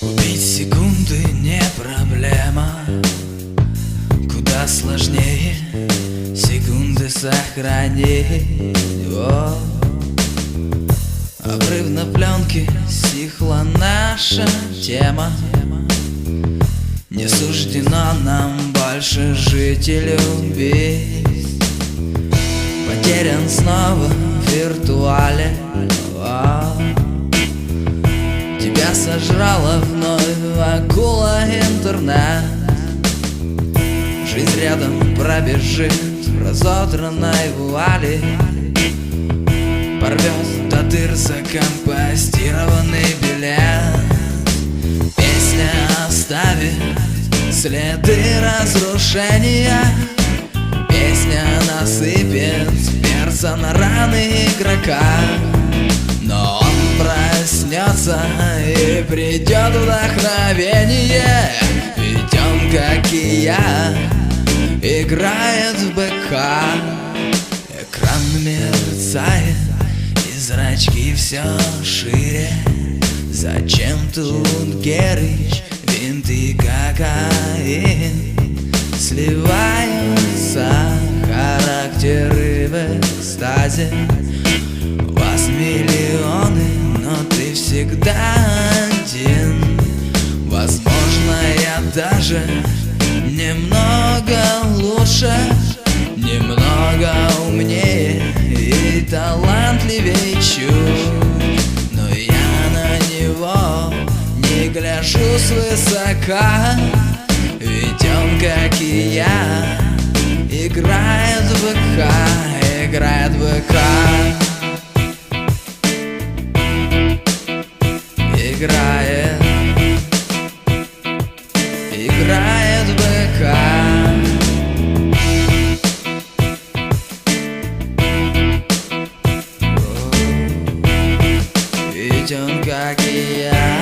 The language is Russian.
секунды не проблема. Куда сложнее секунды сохранить. О, Обрыв на пленке стихла наша тема. Не суждено нам больше жить и любить. Потерян снова в виртуале. О, Тебя сожрала вновь акула интернет. Жизнь рядом пробежит в разодранной вуали. Порвет до дыр закомпостированный билет. Песня оставит следы разрушения. Песня насыпет перца на раны игрока придет вдохновение. Ведь он, как и я, играет в БК. Экран мерцает, и зрачки все шире. Зачем тут Герыч, винт и кокаин Сливаются характеры в экстазе даже немного лучше Немного умнее и талантливее чуть. Но я на него не гляжу свысока Ведь он, как и я, Ведь он, как и я